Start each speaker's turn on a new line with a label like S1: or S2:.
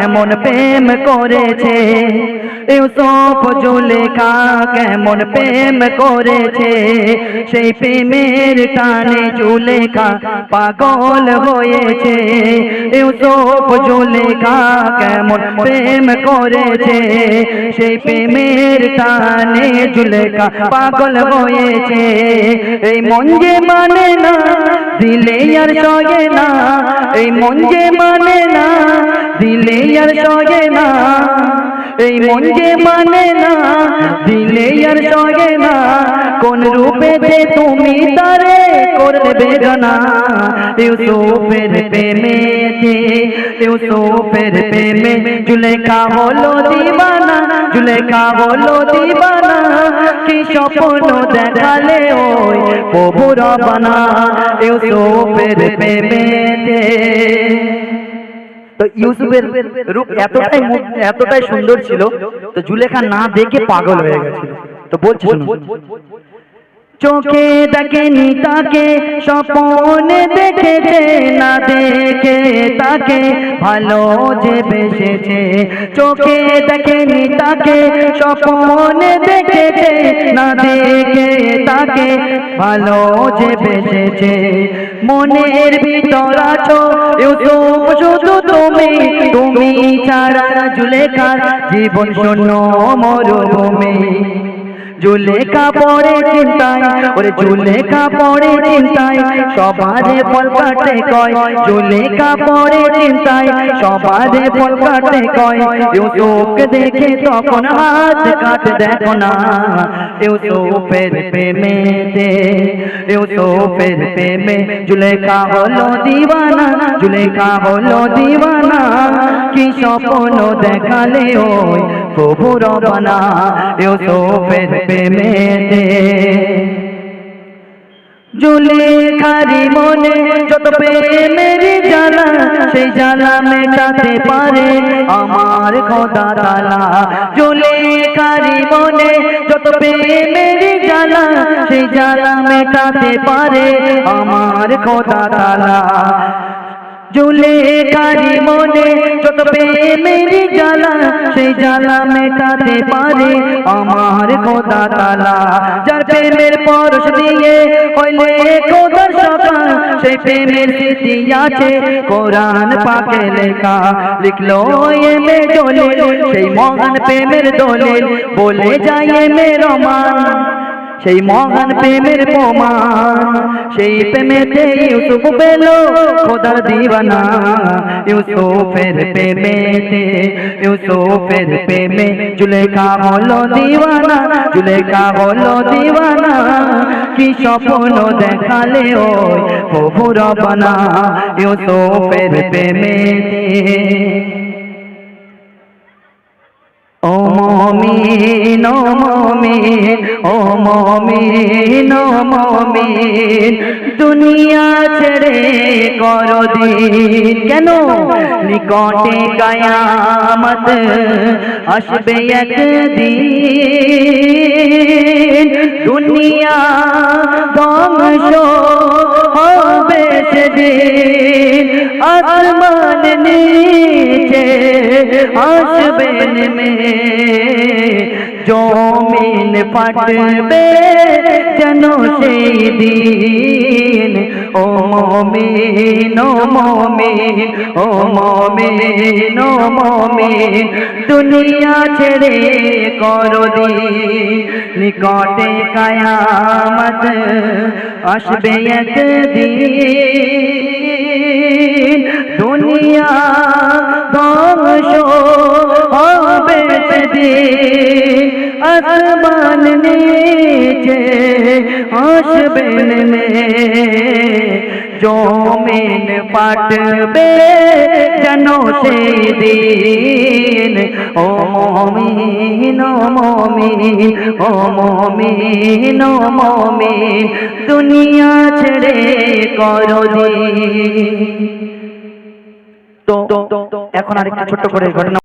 S1: কেমন প্রেম করেছে? ইউসুফ জুলেখা কেমন প্রেম করেছে? সেই প্রেমের টানে জুলেখা পাগল হয়েছে। ইউসুফ জুলেখা কেমন প্রেম করেছে? সেই প্রেমের টানে জুলেখা পাগল হয়েছে। এই মন যে মানে না, দিলে আর সগে না। এই মন যে মানে না দিলে আর সগে না। এই মন যে মানে না দিলে আর সগে না। কোন রূপে যে তুমি তারে করলে বেদনা ইউসুফের রূপ এতটাই এতটাই সুন্দর ছিল, তো জুলেখা না দেখে পাগল হয়ে গেছিল। তো বলছি চোখে দেখেনি তাকে, স্বপনে দেখেছে না দেখে তাকে ভালো যে বেসেছে। চোখে দেখেনি তাকে, স্বপনে দেখেছে। না দেখে তাকে ভালো যে বেসেছে। মনের ভিতর আছো শুধু তুমি। তুমি ছাড়া জুলেখার জীবন শূন্য, মরুভূমি। জুলেখা পড়ে চিন্তায়, ওরে জুলেখা পড়ে চিন্তায়, সবারে ফল কাটে কয় জুলেখা পড়ে চিন্তায়, সবারে ফল কাটে কয় ইউসুফকে দেখে তখন হাত কাট দেখো না ইউসুফের প্রেমেতে ইউসুফের প্রেমে জুলেখা হলো দিওয়ানা জুলেখা হলো দিওয়ানা, কি স্বপ্ন দেখালে ওই প্রভু রবানা ইউসুফের প্রেমেতে। জুলেখারি মনে যত প্রেমের জ্বালা, সেই জ্বালা মেটাতে পারে আমার খোদা তালা। জুলেখারি মনে যত প্রেমের জ্বালা, সেই জ্বালা মেটাতে পারে আমার খোদা তালা। জুলে কারি মনে যত প্রেমের জ্বালা, সেই জ্বালা মেটাতে পারে আমার খোদা তালা। যার প্রেমের পরশ দিয়ে হইলে খোদার সকাল সেই প্রেমের স্মৃতি আছে কোরআন পাকে লেখা। লিখলো এ মে সেই মহান প্রেমের দলিল, বলে এ মে রমান সেই মহান প্রেমের প্রমাণ সেই প্রেমেতে ইউসুফ পেল খোদার দিবানা। ইউসুফের প্রেমেতে, ইউসুফের প্রেমে জুলেখা হলো দিওয়ানা, জুলেখা হলো দিওয়ানা। কি স্বপ্ন দেখালে ওই প্রভু রবানা ইউসুফের প্রেমেতে মমিন, ও মমিন ও মমিন ও মমিন। দুনিয়া ছেড়ে করো দিন। কেন? নিকটে কায়ামত আসবে একদিন। দুনিয়া ধ্বংস হবে সেদিন। আসবেন মে জমিন ফাটবে যেন সেই দিন ও মমিন ও মমিন ও মমিন ও মমিন দুনিয়া ছেড়ে করো দিন নিকটে কায়ামত আসবে একদিন আসমান নিচে আসবেন জমিন পাটবে যেন সেই দিন ও মমিন মমিন ও মমিন মমিন দুনিয়া ছেড়ে করো তো এখন আরেকটা ছোট্ট করে ঘটনা